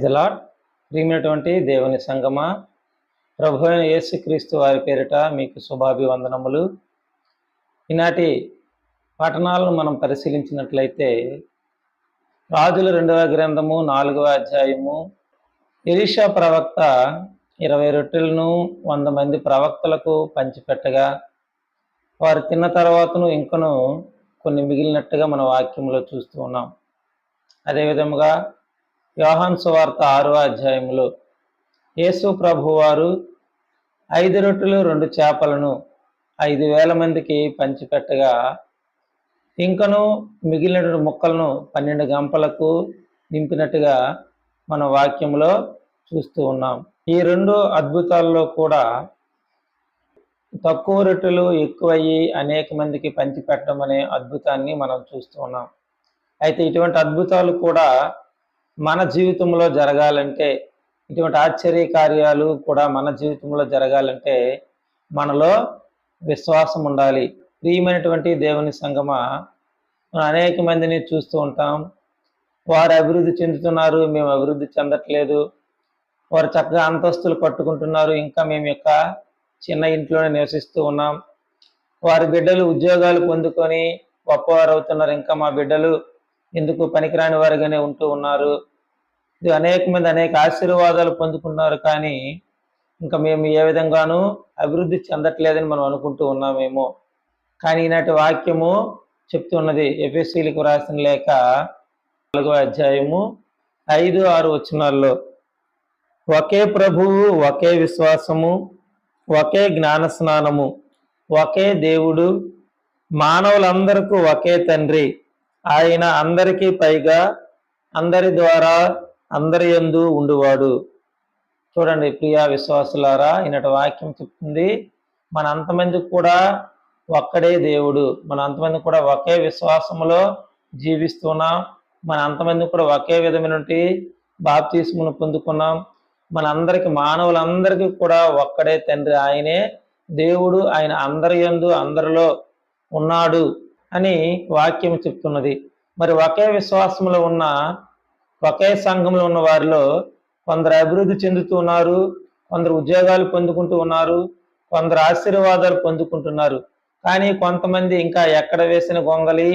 Praise the lord ప్రియమైనటువంటి దేవుని సంగమ ప్రభు అయిన యేసుక్రీస్తు వారి పేరిట మీకు శుభాభివందనములు. ఈనాటి పట్టణాలను మనం పరిశీలించినట్లయితే రాజుల రెండవ గ్రంథము నాలుగవ అధ్యాయము ఎలీషా ప్రవక్త ఇరవై రొట్టెలను వంద మంది ప్రవక్తలకు పంచిపెట్టగా వారు తిన్న తర్వాతను ఇంకను కొన్ని మిగిలినట్టుగా మన వాక్యంలో చూస్తూ ఉన్నాం. అదేవిధముగా యోహాన్ సువార్త ఆరో అధ్యాయంలో యేసు ప్రభువారు ఐదు రొట్టెలు రెండు చేపలను ఐదు వేల మందికి పంచిపెట్టగా ఇంకను మిగిలిన ముక్కలను పన్నెండు గంపలకు నింపినట్టుగా మన వాక్యంలో చూస్తూ ఉన్నాం. ఈ రెండు అద్భుతాల్లో కూడా తక్కువ రొట్టెలు ఎక్కువయ్యి అనేక మందికి పంచిపెట్టడం అనే అద్భుతాన్ని మనం చూస్తూ ఉన్నాం. అయితే ఇటువంటి అద్భుతాలు కూడా మన జీవితంలో జరగాలంటే ఇటువంటి ఆశ్చర్య కార్యాలు కూడా మన జీవితంలో జరగాలంటే మనలో విశ్వాసం ఉండాలి. ప్రియమైనటువంటి దేవుని సంగమ మనం అనేక మందిని చూస్తూ ఉంటాం. వారు అభివృద్ధి చెందుతున్నారు మేము అభివృద్ధి చెందట్లేదు. వారు చక్కగా అంతస్తులు కట్టుకుంటున్నారు ఇంకా మేము యొక్క చిన్న ఇంట్లోనే నివసిస్తూ ఉన్నాం. వారి బిడ్డలు ఉద్యోగాలు పొందుకొని గొప్పవారు అవుతున్నారు ఇంకా మా బిడ్డలు ఎందుకు పనికిరాని వారిగానే ఉంటూ ఉన్నారు. అనేక మంది అనేక ఆశీర్వాదాలు పొందుకున్నారు కానీ ఇంకా మేము ఏ విధంగానూ అభివృద్ధి చెందట్లేదని మనం అనుకుంటూ ఉన్నామేమో. కానీ ఈనాటి వాక్యము చెప్తున్నది ఎఫ్ఎస్సీలకు రాసిన లేక నాలుగో అధ్యాయము ఐదు ఆరు వచనాల్లో ఒకే ప్రభువు ఒకే విశ్వాసము ఒకే జ్ఞాన స్నానము ఒకే దేవుడు మానవులందరకు ఒకే తండ్రి. ఆయన అందరికీ పైగా అందరి ద్వారా అందరి యందు ఉండువాడు. చూడండి ప్రియా విశ్వాసులారా ఈనటి వాక్యం చెప్తుంది మన అంతమందికి కూడా ఒక్కడే దేవుడు. మన అంతమంది కూడా ఒకే విశ్వాసములో జీవిస్తున్నాం. మన అంతమంది కూడా ఒకే విధమైనటువంటి బాప్తీసమును పొందుకున్నాం. మన అందరికి మానవులందరికీ కూడా ఒక్కడే తండ్రి. ఆయనే దేవుడు ఆయన అందరి యందు అందరిలో ఉన్నాడు అని వాక్యం చెప్తున్నది. మరి ఒకే విశ్వాసంలో ఉన్న ఒకే సంఘంలో ఉన్న వారిలో కొందరు అభివృద్ధి చెందుతున్నారు కొందరు ఉద్యోగాలు పొందుకుంటూ ఉన్నారు కొందరు ఆశీర్వాదాలు పొందుకుంటున్నారు. కానీ కొంతమంది ఇంకా ఎక్కడ వేసిన గొంగలి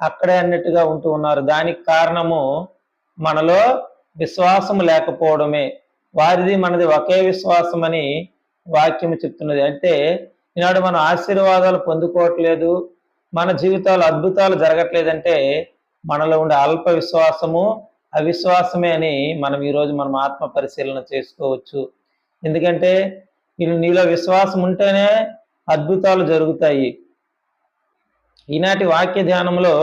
అక్కడే అన్నట్టుగా ఉంటూ ఉన్నారు. దానికి కారణము మనలో విశ్వాసం లేకపోవడమే. వారిది మనది ఒకే విశ్వాసం అని వాక్యం చెప్తున్నది. అంటే ఈనాడు మనం ఆశీర్వాదాలు పొందుకోవట్లేదు మన జీవితాలు అద్భుతాలు జరగట్లేదంటే మనలో ఉండే అల్ప విశ్వాసము అవిశ్వాసమే అని మనం ఈరోజు మనం ఆత్మ పరిశీలన చేసుకోవచ్చు. ఎందుకంటే నీలో విశ్వాసం ఉంటేనే అద్భుతాలు జరుగుతాయి. ఈనాటి వాక్య ధ్యానంలో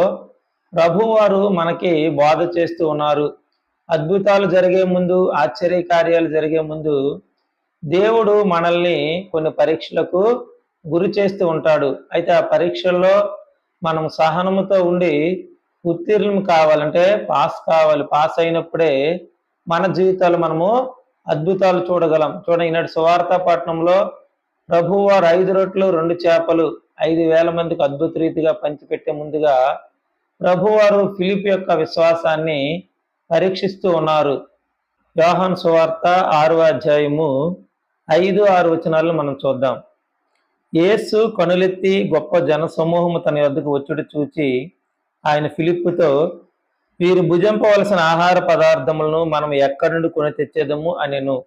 ప్రభువారు మనకి బోధ చేస్తూ ఉన్నారు. అద్భుతాలు జరిగే ముందు ఆశ్చర్య కార్యాలు జరిగే ముందు దేవుడు మనల్ని కొన్ని పరీక్షలకు గురి చేస్తూ ఉంటాడు. అయితే ఆ పరీక్షల్లో మనం సహనముతో ఉండి ఉత్తీర్ణం కావాలంటే పాస్ కావాలి. పాస్ అయినప్పుడే మన జీవితాలు మనము అద్భుతాలు చూడగలం. చూడండి ఈనాడు సువార్తా పట్టణంలో ప్రభు వారు ఐదు రొట్లు రెండు చేపలు ఐదు వేల మందికి అద్భుత రీతిగా పంచిపెట్టే ముందుగా ప్రభువారు ఫిలిప్ యొక్క విశ్వాసాన్ని పరీక్షిస్తూ ఉన్నారు. యోహాన్ సువార్త ఆరు అధ్యాయము ఐదు ఆరు వచనాలను మనం చూద్దాం. యేసు కనులెత్తి గొప్ప జన సమూహము తన వద్దకు వచ్చుడు చూచి ఆయన ఫిలిప్పుతో వీరు భుజింపవలసిన ఆహార పదార్థములను మనం ఎక్కడి నుండి కొని తెచ్చేదము? అనెను.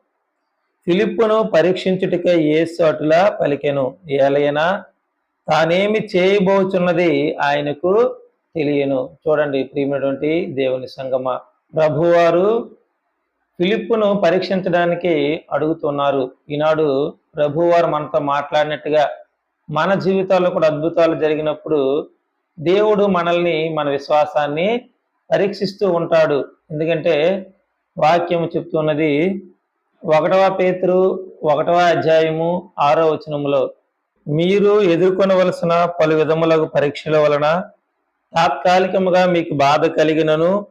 ఫిలిప్పును పరీక్షించుటకే యేసు అటులా పలికెను. ఏలైనా తానేమి చేయబోచున్నది ఆయనకు తెలియను. చూడండి ప్రియమైనటువంటి దేవుని సంగమ. ప్రభువారు ఫిలిప్పును పరీక్షించడానికి అడుగుతున్నారు. ఈనాడు ప్రభువారు మనతో మాట్లాడినట్టుగా మన జీవితాల్లో కూడా అద్భుతాలు జరిగినప్పుడు దేవుడు మనల్ని మన విశ్వాసాన్ని పరీక్షిస్తూ ఉంటాడు. ఎందుకంటే వాక్యం చెప్తున్నది ఒకటవ పేతురు ఒకటవ అధ్యాయము ఆరో వచనములో మీరు ఎదుర్కొనవలసిన పలు విధములకు పరీక్షల వలన తాత్కాలికముగా మీకు బాధ కలిగినను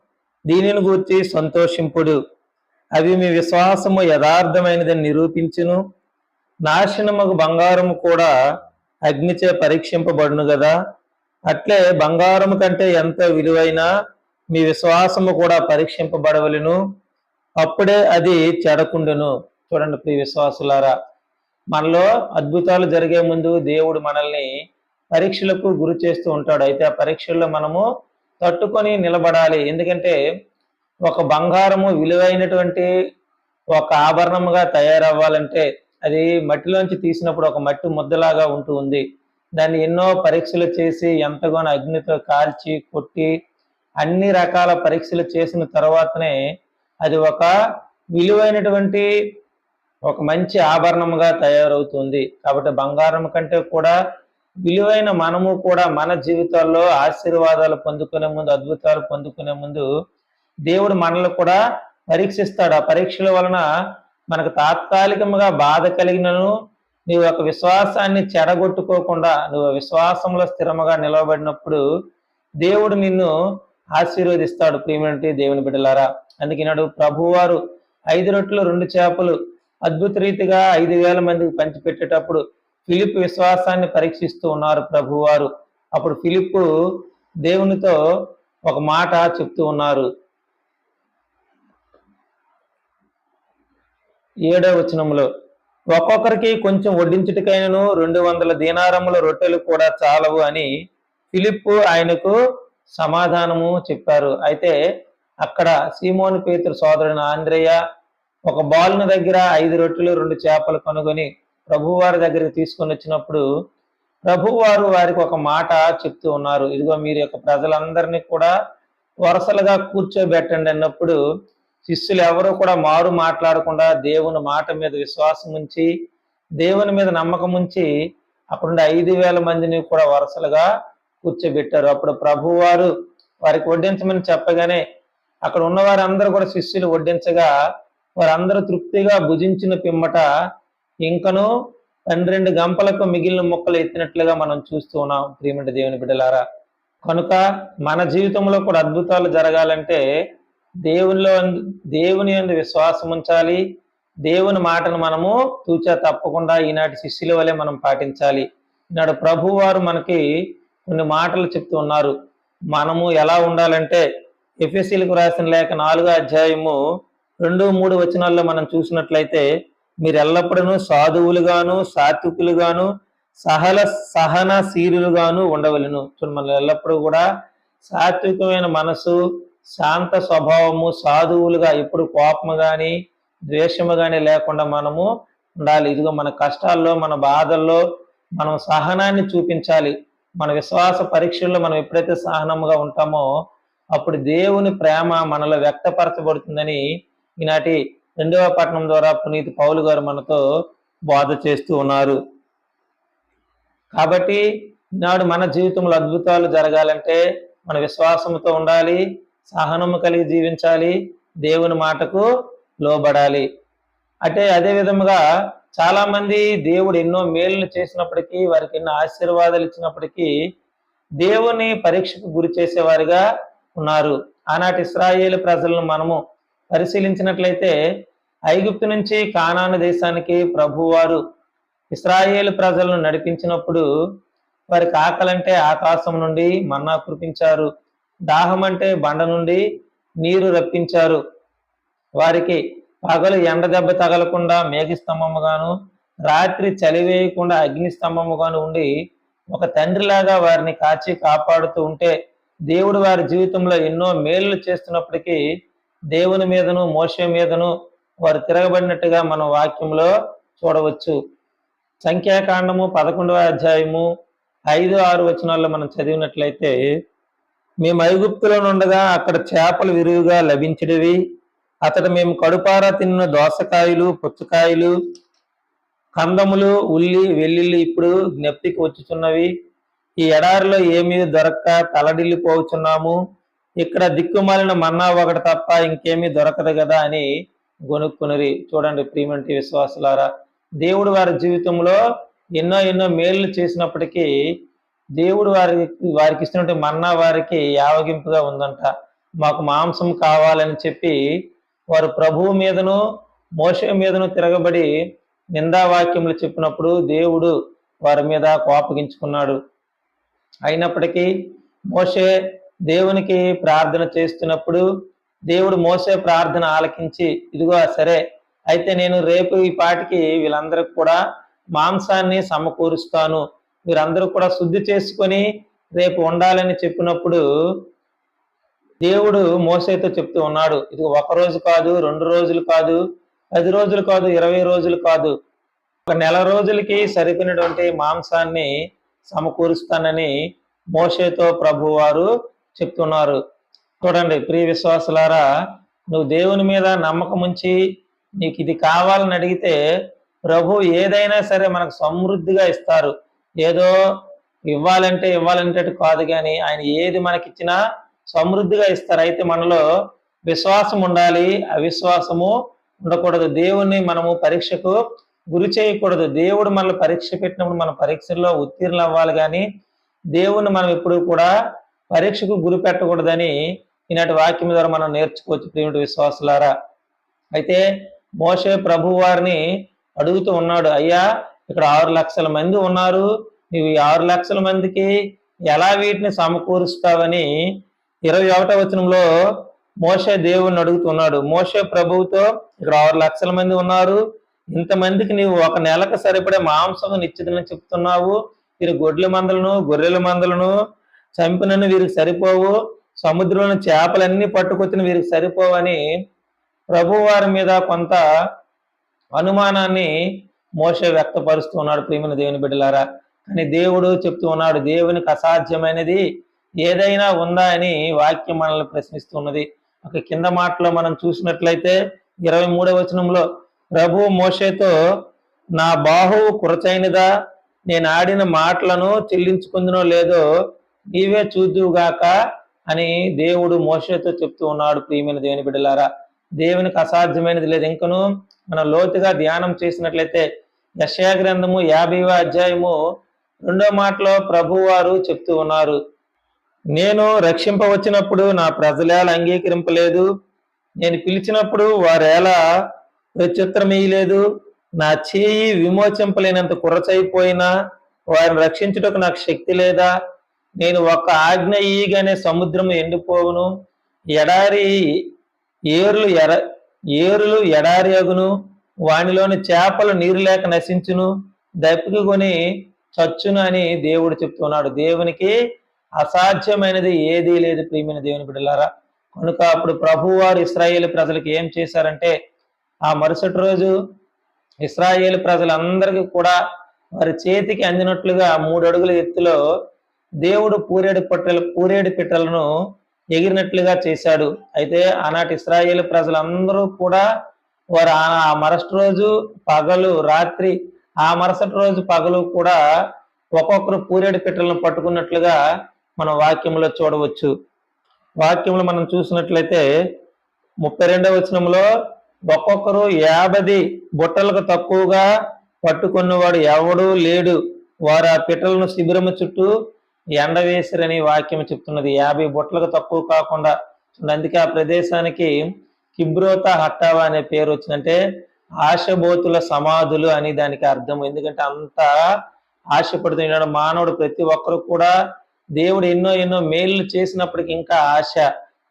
దీనిని గూర్చి సంతోషింపుడు. అవి మీ విశ్వాసము యథార్థమైనదని నిరూపించును. నాశనముకు బంగారము కూడా అగ్నిచే పరీక్షింపబడును కదా అట్లే బంగారము కంటే ఎంత విలువైన మీ విశ్వాసము కూడా పరీక్షింపబడవలను. అప్పుడే అది చెడకుండును. చూడండి ప్రియ విశ్వాసులారా మనలో అద్భుతాలు జరిగే ముందు దేవుడు మనల్ని పరీక్షలకు గురి చేస్తూ ఉంటాడు. అయితే ఆ పరీక్షల్లో మనము తట్టుకొని నిలబడాలి. ఎందుకంటే ఒక బంగారము విలువైనటువంటి ఒక ఆభరణముగా తయారవ్వాలంటే అది మట్టిలోంచి తీసినప్పుడు ఒక మట్టి ముద్దలాగా ఉంటూ ఉంది. దాన్ని ఎన్నో పరీక్షలు చేసి ఎంతగానో అగ్నితో కాల్చి కొట్టి అన్ని రకాల పరీక్షలు చేసిన తర్వాతనే అది ఒక విలువైనటువంటి ఒక మంచి ఆభరణముగా తయారవుతుంది. కాబట్టి బంగారం కంటే కూడా విలువైన మనము కూడా మన జీవితాల్లో ఆశీర్వాదాలు పొందుకునే ముందు అద్భుతాలు పొందుకునే ముందు దేవుడు మనల్ని కూడా పరీక్షిస్తాడు. ఆ పరీక్షల వలన మనకు తాత్కాలికంగా బాధ కలిగినను నీవు ఒక విశ్వాసాన్ని చెడగొట్టుకోకుండా నువ్వు విశ్వాసంలో స్థిరముగా నిలవబడినప్పుడు దేవుడు నిన్ను ఆశీర్వదిస్తాడు. ప్రియమైనటువంటి దేవుని బిడ్డలారా అందుకినాడు ప్రభువారు ఐదు రొట్టెలు రెండు చేపలు అద్భుత రీతిగా ఐదు వేల మందికి పంచిపెట్టేటప్పుడు ఫిలిప్ విశ్వాసాన్ని పరీక్షిస్తూ ఉన్నారు ప్రభువారు. అప్పుడు ఫిలిప్ దేవునితో ఒక మాట చెప్తూ ఉన్నారు. ఏడవ వచనంలో ఒక్కొక్కరికి కొంచెం వడ్డించుటకైనను రెండు వందల దీనారముల రొట్టెలు కూడా చాలవు అని ఫిలిప్ ఆయనకు సమాధానము చెప్పారు. అయితే అక్కడ సీమోని పేతురు సోదరుని ఆంధ్రేయ ఒక బాలున దగ్గర ఐదు రొట్టెలు రెండు చేపలు కనుగొని ప్రభువారి దగ్గరికి తీసుకొని వచ్చినప్పుడు ప్రభువారు వారికి ఒక మాట చెప్తూ ఉన్నారు. ఇదిగో మీరు యొక్క ప్రజలందరినీ కూడా వరుసలుగా కూర్చోబెట్టండి అన్నప్పుడు శిష్యులు ఎవరు కూడా మారు మాట్లాడకుండా దేవుని మాట మీద విశ్వాసం ఉంచి దేవుని మీద నమ్మకం ఉంచి అక్కడుండి ఐదు వేల మందిని కూడా వరుసలుగా కూర్చోబెట్టారు. అప్పుడు ప్రభువారు వారికి వడ్డించమని చెప్పగానే అక్కడ ఉన్న వారందరూ కూడా శిష్యులు వడ్డించగా వారందరూ తృప్తిగా భుజించిన పిమ్మట ఇంకను పన్నెండు గంపలకు మిగిలిన మొక్కలు ఎత్తినట్లుగా మనం చూస్తూ ఉన్నాం. ప్రియమంటి దేవుని బిడ్డలారా కనుక మన జీవితంలో కూడా అద్భుతాలు జరగాలంటే దేవునిలో దేవుని ఎందు విశ్వాసం ఉంచాలి. దేవుని మాటను మనము తూచా తప్పకుండా ఈనాటి శిష్యుల వలె మనం పాటించాలి. ఈనాడు ప్రభు వారు మనకి కొన్ని మాటలు చెప్తూ ఉన్నారు. మనము ఎలా ఉండాలంటే ఎఫ్ఎస్సీలకు రాసిన లేఖ నాలుగో అధ్యాయము రెండు మూడు వచనాల్లో మనం చూసినట్లయితే మీరు ఎల్లప్పుడూ సాధువులుగాను సాత్వికులుగాను సహల సహనశీలుగాను ఉండవలను. చూడండి మనం ఎల్లప్పుడూ కూడా సాత్వికమైన మనసు శాంత స్వభావము సాధువులుగా ఎప్పుడు కోపము కానీ ద్వేషము కానీ లేకుండా మనము ఉండాలి. ఇదిగో మన కష్టాల్లో మన బాధల్లో మనం సహనాన్ని చూపించాలి. మన విశ్వాస పరీక్షల్లో మనం ఎప్పుడైతే సహనముగా ఉంటామో అప్పుడు దేవుని ప్రేమ మనలో వ్యక్తపరచబడుతుందని ఈనాటి రెండవ పట్టణం ద్వారా పునీత్ పౌలు గారు మనతో బోధ చేస్తూ ఉన్నారు. కాబట్టి ఈనాడు మన జీవితంలో అద్భుతాలు జరగాలంటే మన విశ్వాసంతో ఉండాలి. సహనము కలిగి జీవించాలి దేవుని మాటకు లోబడాలి. అంటే అదే విధముగా చాలా మంది దేవుడు ఎన్నో మేలు చేసినప్పటికీ వారికి ఎన్నో ఆశీర్వాదాలు ఇచ్చినప్పటికీ దేవుని పరీక్షకు గురి చేసేవారుగా ఉన్నారు. ఆనాటి ఇస్రాయేల్ ప్రజలను మనము పరిశీలించినట్లయితే ఐగుప్తు నుంచి కానాను దేశానికి ప్రభువారు ఇస్రాయేల్ ప్రజలను నడిపించినప్పుడు వారికి ఆకలంటే ఆకాశం నుండి మన్నా కురిపించారు. దాహం అంటే బండ నుండి నీరు రప్పించారు. వారికి పగలు ఎండ దెబ్బ తగలకుండా మేఘస్తంభముగాను రాత్రి చలివేయకుండా అగ్ని స్తంభముగాను ఉండి ఒక తండ్రిలాగా వారిని కాచి కాపాడుతూ ఉంటే దేవుడు వారి జీవితంలో ఎన్నో మేలు చేస్తున్నప్పటికీ దేవుని మీదను మోస మీదను వారు తిరగబడినట్టుగా మనం వాక్యంలో చూడవచ్చు. సంఖ్యాకాండము పదకొండవ అధ్యాయము ఐదు ఆరు వచనాల్లో మనం చదివినట్లయితే మేము ఐగుప్తులో ఉండగా అక్కడ చేపలు విరివిగా లభించినవి. అతడు మేము కడుపారా తిన్న దోసకాయలు పుచ్చకాయలు కందములు ఉల్లి వెల్లుల్లి ఇప్పుడు జ్ఞప్తికి వచ్చుచున్నవి. ఈ ఎడారిలో ఏమీ దొరక్క తలడిల్లిపోచున్నాము. ఇక్కడ దిక్కుమాలిన మన్నా ఒకటి తప్ప ఇంకేమీ దొరకదు కదా అని గొనుక్కునరి. చూడండి ప్రియమంటి విశ్వాసులారా దేవుడు వారి జీవితంలో ఎన్నో ఎన్నో మేలు చేసినప్పటికీ దేవుడు వారి వారికి ఇస్తున్నటువంటి మన్నా వారికి యావగింపుగా ఉందంట. మాకు మాంసం కావాలని చెప్పి వారు ప్రభువు మీదను మోష మీదను తిరగబడి నిందావాక్యములు చెప్పినప్పుడు దేవుడు వారి మీద కోపగించుకున్నాడు. అయినప్పటికీ మోషే దేవునికి ప్రార్థన చేస్తున్నప్పుడు దేవుడు మోసే ప్రార్థన ఆలకించి ఇదిగో సరే అయితే నేను రేపు ఈ పాటికి వీళ్ళందరికి కూడా మాంసాన్ని సమకూరుస్తాను. మీరందరూ కూడా శుద్ధి చేసుకొని రేపు ఉండాలని చెప్పినప్పుడు దేవుడు మోసేతో చెప్తూ ఉన్నాడు. ఇది ఒక రోజు కాదు రెండు రోజులు కాదు పది రోజులు కాదు ఇరవై రోజులు కాదు. ఒక నెల రోజులకి సరిపోయినటువంటి మాంసాన్ని సమకూరుస్తానని మోషేతో ప్రభు వారు చెప్తున్నారు. చూడండి ప్రియ విశ్వాసులారా నువ్వు దేవుని మీద నమ్మకం ఉంచి నీకు ఇది కావాలని అడిగితే ప్రభు ఏదైనా సరే మనకు సమృద్ధిగా ఇస్తారు. ఏదో ఇవ్వాలంటే ఇవ్వాలంటే కాదు కానీ ఆయన ఏది మనకిచ్చినా సమృద్ధిగా ఇస్తారు. అయితే మనలో విశ్వాసం ఉండాలి. అవిశ్వాసము ఉండకూడదు. దేవుణ్ణి మనము పరీక్షకు గురి చేయకూడదు. దేవుడు మనల్ని పరీక్ష పెట్టినప్పుడు మన పరీక్షల్లో ఉత్తీర్ణులు అవ్వాలి కానీ దేవుణ్ణి మనం ఎప్పుడు కూడా పరీక్షకు గురి పెట్టకూడదని ఈనాటి వాక్యం ద్వారా మనం నేర్చుకోవచ్చు ప్రేమిటి విశ్వాసులారా. అయితే మోషే ప్రభు వారిని అడుగుతూ ఉన్నాడు అయ్యా ఇక్కడ ఆరు లక్షల మంది ఉన్నారు. నీవు ఈ ఆరు లక్షల మందికి ఎలా వీటిని సమకూరుస్తావని ఇరవై ఒకటో వచనంలో మోసే దేవుణ్ణి అడుగుతున్నాడు. మోసే ప్రభువుతో ఇక్కడ ఆరు లక్షల మంది ఉన్నారు. ఇంతమందికి నీవు ఒక నెలకు సరిపడే మాంసం నిశ్చితని చెప్తున్నావు. వీరు గొడ్ల మందలను గొర్రెల మందలను చంపినను వీరికి సరిపోవు. సముద్రంలో చేపలన్నీ పట్టుకొచ్చిన వీరికి సరిపోవని ప్రభు వారి మీద కొంత అనుమానాన్ని మోసే వ్యక్తపరుస్తూ ఉన్నాడు ప్రియమైన దేవుని బిడ్డలారా. కానీ దేవుడు చెప్తూ ఉన్నాడు దేవునికి అసాధ్యమైనది ఏదైనా ఉందా అని వాక్యం మనల్ని ప్రశ్నిస్తున్నది ఒక కింద మాటలో మనం చూసినట్లయితే ఇరవై మూడవ వచనంలో ప్రభు మోషేతో నా బాహువు కురచైనదా? నేను ఆడిన మాటలను చెల్లించుకుందునో లేదో నీవే చూద్దువుగాక అని దేవుడు మోషేతో చెప్తూ ఉన్నాడు ప్రియమైన దేవుని బిడ్డలారా. దేవునికి అసాధ్యమైనది లేదు. ఇంకను మనం లోతుగా ధ్యానం చేసినట్లయితే యశయా గ్రంథము యాభైవ అధ్యాయము రెండో మాటలో ప్రభువారు చెప్తూ ఉన్నారు. నేను రక్షింపవచ్చినప్పుడు నా ప్రజలేలా అంగీకరింపలేదు? నేను పిలిచినప్పుడు వారేలా ప్రత్యుత్తరమీయలేదు నా చేయి విమోచింపలేనంత కురచైపోయినా వారిని రక్షించుటకు నాకు శక్తి లేదా? నేను ఒక ఆజ్ఞ ఈగానే సముద్రము ఎండిపోవును. ఎడారి ఏరులు ఎర ఏరులు ఎడారి అగును. వానిలోని చేపలు నీరు లేక నశించును దప్పికి కొని చచ్చును అని దేవుడు చెప్తున్నాడు. దేవునికి అసాధ్యమైనది ఏదీ లేదు ప్రియమైన దేవుని బిడ్డలారా. కనుక అప్పుడు ప్రభువారు ఇస్రాయేల్ ప్రజలకు ఏం చేశారంటే ఆ మరుసటి రోజు ఇస్రాయేల్ ప్రజలందరికీ కూడా వారి చేతికి అందినట్లుగా మూడు అడుగుల ఎత్తులో దేవుడు పూరేడు పట్టెల పూరేడు పిట్టలను ఎగిరినట్లుగా చేశాడు. అయితే ఆనాటి ఇస్రాయేల్ ప్రజలందరూ కూడా వారు ఆ- మరుసటి రోజు పగలు రాత్రి ఆ మరుసటి రోజు పగలు కూడా ఒక్కొక్కరు పూరేడు పిట్టలను పట్టుకున్నట్లుగా మనం వాక్యంలో చూడవచ్చు. వాక్యంలో మనం చూసినట్లయితే ముప్పై రెండవ వచనంలో ఒక్కొక్కరు యాభై బుట్టలకు తక్కువగా పట్టుకున్నవాడు ఎవడూ లేడు. వారు ఆ పిట్టలను శిబిరము చుట్టూ ఎండవేసిరని వాక్యం చెప్తున్నది. యాభై బుట్టలకు తక్కువ కాకుండా. అందుకే ఆ ప్రదేశానికి కిబ్రోత హట్టావా అనే పేరు వచ్చిందంటే ఆశబోతుల సమాధులు అని దానికి అర్థం ఎందుకంటే అంత ఆశపడుతున్నాడు మానవుడు ప్రతి ఒక్కరు కూడా దేవుడు ఎన్నో ఎన్నో మేలు చేసినప్పటికి ఇంకా ఆశ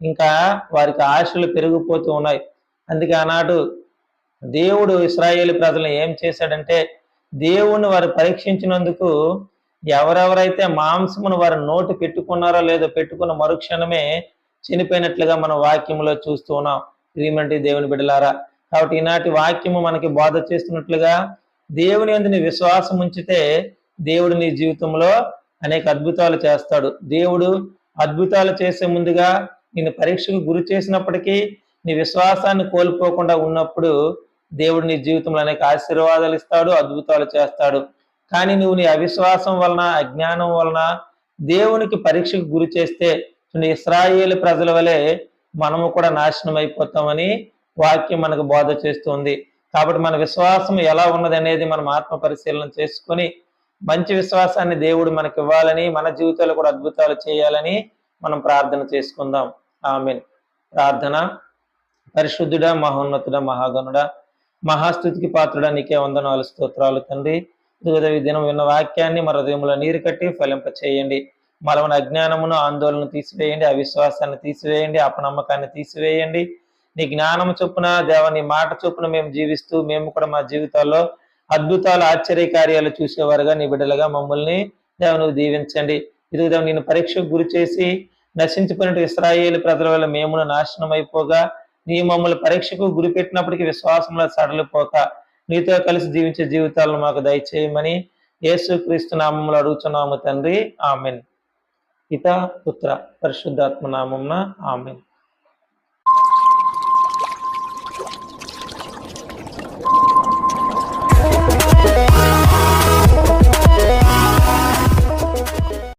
ఇంకా వారికి ఆశలు పెరిగిపోతూ ఉన్నాయి. అందుకే ఆనాడు దేవుడు ఇస్రాయేల్ ప్రజలను ఏం చేశాడంటే దేవుణ్ణి వారు పరీక్షించినందుకు ఎవరెవరైతే మాంసమును వారి నోటి పెట్టుకున్నారో లేదో పెట్టుకున్న మరుక్షణమే చనిపోయినట్లుగా మన వాక్యంలో చూస్తూ ఉన్నాం. ప్రియమంటి దేవుని బిడ్డలారా కాబట్టి ఈనాటి వాక్యము మనకి బోధ చేస్తున్నట్లుగా దేవుని అందుని విశ్వాసం ఉంచితే దేవుడు నీ జీవితంలో అనేక అద్భుతాలు చేస్తాడు. దేవుడు అద్భుతాలు చేసే ముందుగా నేను పరీక్షకు గురి చేసినప్పటికీ నీ విశ్వాసాన్ని కోల్పోకుండా ఉన్నప్పుడు దేవుడు నీ జీవితంలో అనేక ఆశీర్వాదాలు ఇస్తాడు అద్భుతాలు చేస్తాడు. కానీ నువ్వు నీ అవిశ్వాసం వలన అజ్ఞానం వలన దేవునికి పరీక్షకు గురి చేస్తే ఇస్రాయేల్ ఇస్రాయేలు ప్రజల వలె మనము కూడా నాశనం అయిపోతామని వాక్యం మనకు బోధ చేస్తుంది. కాబట్టి మన విశ్వాసం ఎలా ఉన్నది అనేది మనం ఆత్మ పరిశీలన చేసుకొని మంచి విశ్వాసాన్ని దేవుడు మనకి ఇవ్వాలని మన జీవితాలు కూడా అద్భుతాలు చేయాలని మనం ప్రార్థన చేసుకుందాం. ఆమెన్. ప్రార్థన. పరిశుద్ధుడా మహోన్నతుడ మహాగనుడ మహాస్థుతికి పాత్రుడా నీకే వందనాలు స్తోత్రాలు తండ్రి. ఇదిగో ఈ దినం విన్న వాక్యాన్ని మన హృదయంలో నీరు కట్టి ఫలింప చేయండి మలవని అజ్ఞానమును ఆందోళన తీసివేయండి అవిశ్వాసాన్ని తీసివేయండి అపనమ్మకాన్ని తీసివేయండి. నీ జ్ఞానం చొప్పున దేవ నీ మాట చొప్పున మేము జీవిస్తూ మేము కూడా మా జీవితాల్లో అద్భుతాలు ఆశ్చర్య కార్యాలు చూసేవారుగా నీ బిడ్డలుగా మమ్మల్ని దేవ నువ్వు దీవించండి. ఇది దేవ నేను పరీక్షకు గురి చేసి నశించిపోయినట్టు ఇస్రాయేల్ ప్రజల వల్ల మేము నాశనం అయిపోగా నీ మమ్మల్ని పరీక్షకు గురి పెట్టినప్పటికీ విశ్వాసంలో సడలిపోక నీతో కలిసి జీవించే జీవితాలను మాకు దయచేయమని యేసు క్రీస్తు నామంలో అడుగుతున్నాము తండ్రి. ఆమెన్. పిత పుత్ర పరిశుద్ధాత్మ నామమున ఆమెన్